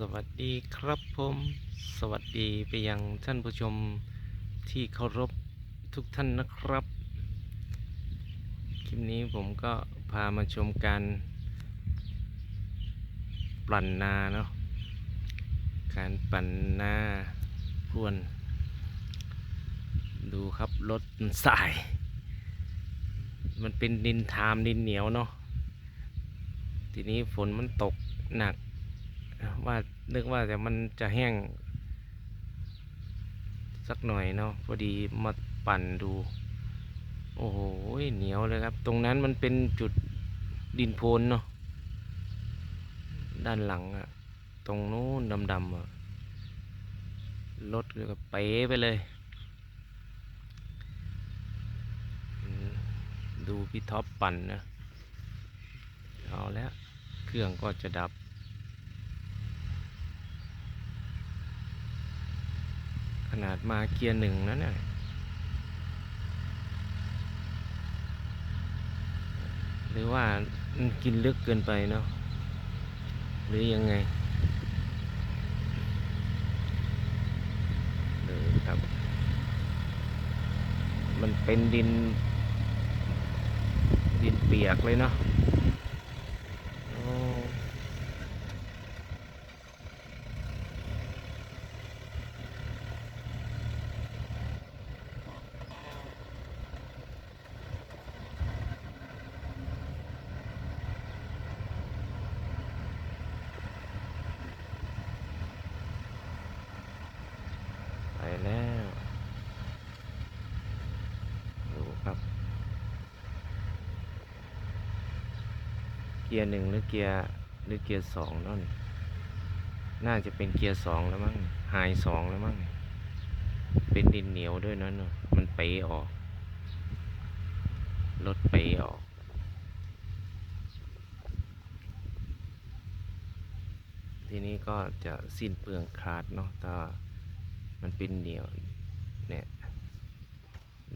สวัสดีครับผม สวัสดีไปยังท่านผู้ชมที่เคารพทุกท่านนะครับ คลิปนี้ผมก็พามาชมการปั่นนาเนาะการปั่นนาพรวน ดูครับรถสาย มันเป็นดินทามดินเหนียวเนาะทีนี้ฝนมันตกหนัก ว่านึกว่าแต่มันจะแห้ง สักหน่อยเนาะพอดีมาปั่นดู โอ้โหเหนียวเลยครับ ตรงนั้นมันเป็นจุดดินโพนเนาะด้านหลังอะตรงนู้นดำๆอะรถก็เป๋ไปเลย ดูพี่ท็อปปั่นนะ เอาแล้ว เครื่องก็จะดับ ขนาดมาเกียร์หนึ่งนั่นน่ะหรือว่ามันกินลึกเกินไปเนาะหรือยังไงหรือครับ มันเป็นดิน ดินเปียกเลยเนาะโอ้ ไปแล้ว ดูครับ เกียร์หนึ่งหรือเกียร์หรือเกียร์สองนั่นน่าจะเป็นเกียร์สองแล้วมั้งไฮสองแล้วมั้งเป็นดินเหนียวด้วยนั่นน่ะมันเป๋ออกรถเป๋ออกทีนี้ก็จะสิ้นเปลืองคลาดเนาะถ้ามันเป็นเหนียวเนี่ย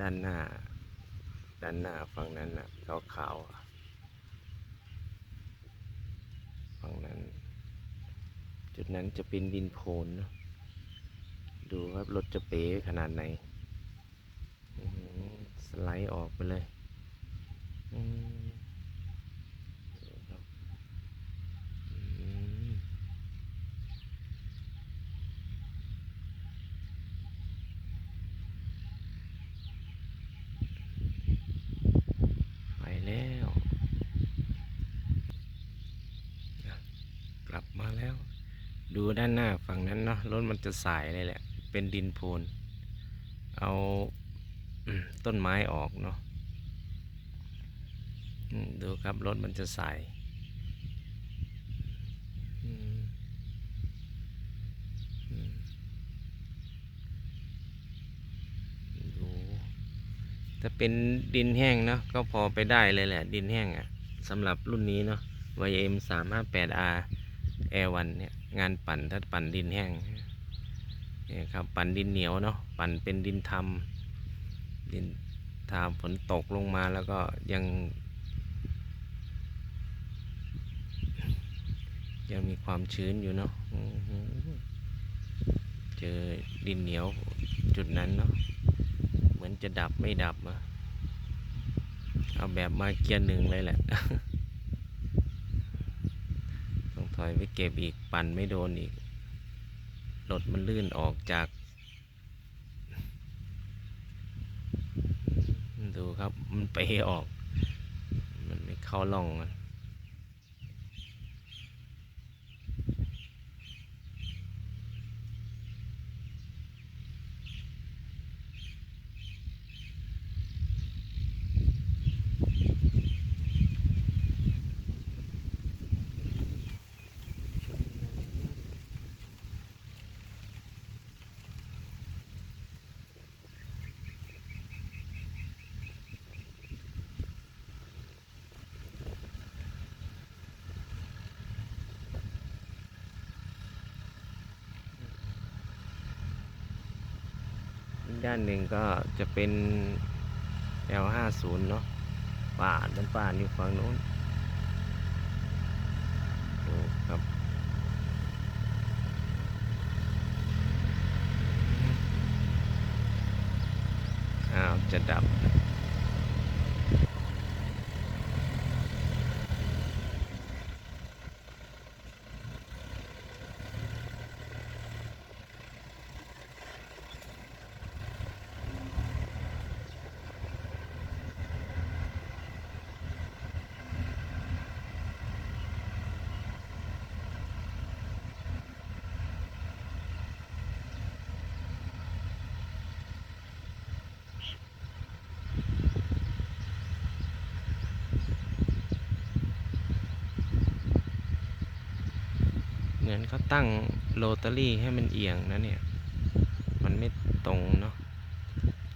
ด้านหน้า ด้านหน้าฝั่งนั้นนะขาวๆอะฝั่งนั้น จุดนั้นจะเป็นดินโพนเนะดูครับรถจะเป๋ขนาดไหนสไลด์ออกไปเลยอืมดูครับอืม ไปแล้วนะกลับมาแล้ว ดูด้านหน้าฝั่งนั้นเนาะรถมันจะสายเลยแหละ เป็นดินโพนเอาต้นไม้ออกเนาะดูครับรถมันจะสายดูถ้าเป็นดินแห้งเนาะก็พอไปได้เลยแหละ ดินแห้งอะ่ะสำหรับรุ่นนี้เนาะ YM 3 5 8 R Air 1เนี่ยงานปั่นถ้าปั่นดินแห้งเนี่ยครับปั่นดินเหนียวเนาะปั่นเป็นดินทำดินทามฝนตกลงมาแล้วก็ยัง ยังมีความชื้นอยู่เนาะเจอดินเหนียวจุดนั้นเนาะเหมือนจะดับไม่ดับอะเอาแบบมาเกียร์หนึ่งเลยแหละ ถอยไปเก็บอีกปั่นไม่โดนอีกรถมันลื่นออกจาก ดูครับมันไปออก มันไม่เข้าล่องมัน ด้านหนึ่งก็จะเป็น L50 เนาะป่าด้านป่านอยู่ฝั่งนู้นดูครับอ้าวจะดับ เหมือนเขาตั้งโรตารี่ให้มันเอียงนะเนี่ย มันไม่ตรงเนาะ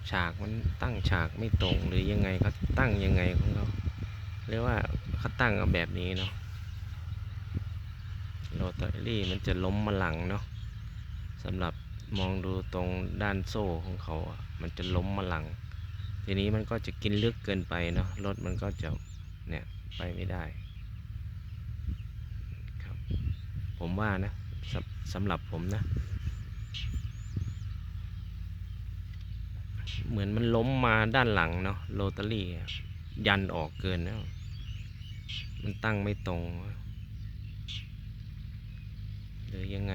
ฉากมันตั้งฉากไม่ตรงหรือยังไงเขาตั้งยังไงของเขาเรียกว่าเขาตั้งเอาแบบนี้เนาะ โรตารี่มันจะล้มมาหลังเนาะสำหรับมองดูตรงด้านโซ่ของเขาอะ มันจะล้มมาหลัง ทีนี้มันก็จะกินลึกเกินไปเนาะ รถมันก็จะเนี่ยไปไม่ได้ ครับ ผมว่านะสำสำหรับผมนะ เหมือนมันล้มมาด้านหลังเนาะโรตารี่ยันออกเกินแล้วมันตั้งไม่ตรงหรือยังไง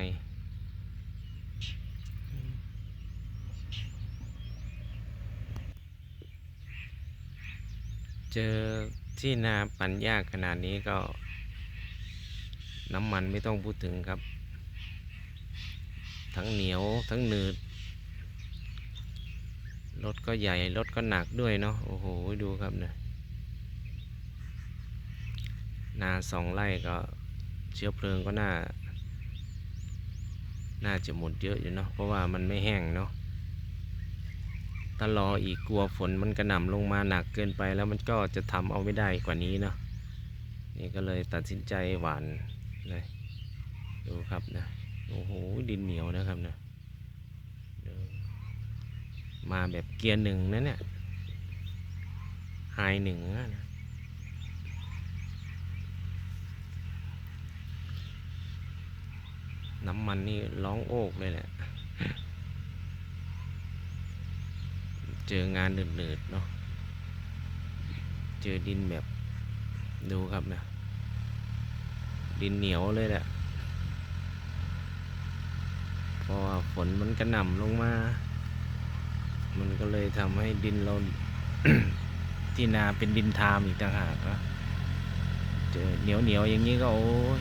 เจอที่นาปั่นยาขนาดนี้ก็ น้ำมันไม่ต้องพูดถึงครับ ทั้งเหนียวทั้งหนืด รถก็ใหญ่ รถก็หนักด้วยเนาะ โอ้โห ดูครับเนี่ย นาสองไร่ก็เชื้อเพลิงก็น่า น่าจะหมดเยอะอยู่เนาะ เพราะว่ามันไม่แห้งเนาะถ้ารออีกกลัวฝนมันกระหน่ำลงมาหนักเกินไปแล้วมันก็จะทำเอาไม่ได้กว่านี้เนาะนี่ก็เลยตัดสินใจหวาน เลย ดูครับนะ โอ้โห ดินเหนียวนะครับนะ มาแบบเกียร์หนึ่งนะเนี่ยไฮหนึ่งนะน้ำมันนี่ร้องโอกเลยแหละ เจองานหนืดๆเนาะ เจอดินแบบดูครับนะ ดินเหนียวเลยแหละเพราะว่าฝนมันกระหน่ำลงมา มันก็เลยทำให้ดินเราที่นาเป็นดินทามอีกต่างหากนะเจอเหนียวเหนียวอย่างนี้ก็โอ้ย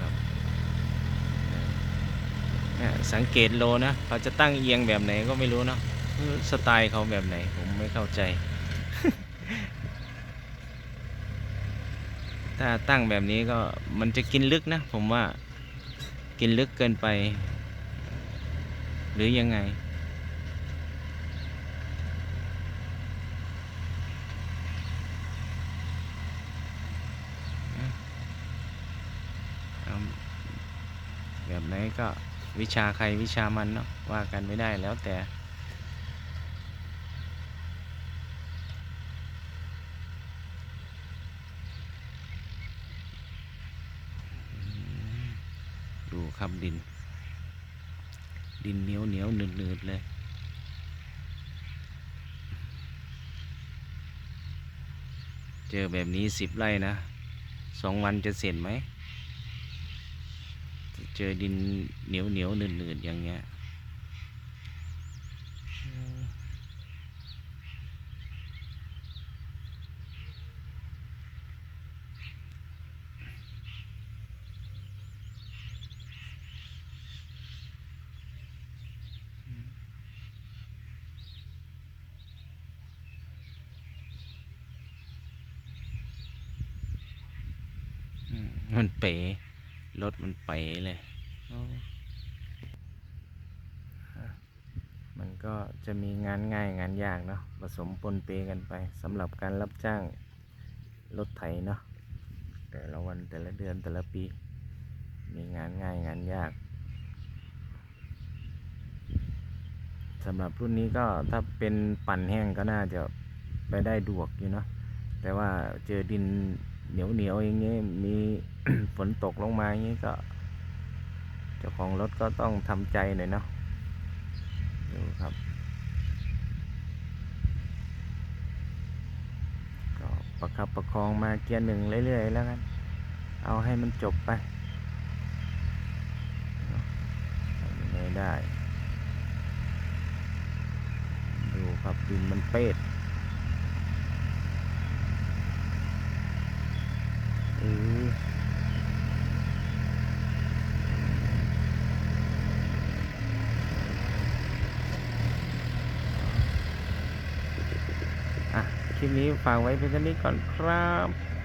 ครับสังเกตโลนะเขาจะตั้งเอียงแบบไหนก็ไม่รู้เนาะสไตล์เขาแบบไหนผมไม่เข้าใจ ถ้าตั้งแบบนี้ก็มันจะกินลึกนะ ผมว่ากินลึกเกินไป หรือยังไง แบบไหนก็วิชาใครวิชามันเนาะว่ากันไม่ได้แล้วแต่ ดู ครับดิน ดินเหนียวเหนียวหนืดหนืดๆเลยเจอแบบนี้สิบไร่นะสองวันจะเสร็จไหม เจอดินเหนียวเหนียวหนืดหนืดๆอย่างเงี้ยอื มันเป๋รถมันเป๋เลยมันก็จะมีงานง่ายงานยากเนาะผสมปนเปกันไปสำหรับการรับจ้างรถไถเนาะแต่ละวันแต่ละเดือนแต่ละปี มีงานง่ายงานยากสำหรับรุ่นนี้ก็ถ้าเป็นปั่นแห้งก็น่าจะไปได้ดวกอยู่เนาะแต่ว่าเจอดิน เหนียวเหนียวอย่างเงี้ยมีฝนตกลงมาอย่างเงี้ยก็ เจ้าของรถก็ต้องทำใจหน่อยเนาะดูครับก็ประคับประคองมาเกียร์หนึ่งเรื่อยๆแล้วกันเอาให้มันจบไปไม่ได้ ดูครับดินมันเป๊ะ คลิปนี้ฝากไว้เป็นเท่านี้ก่อนครับ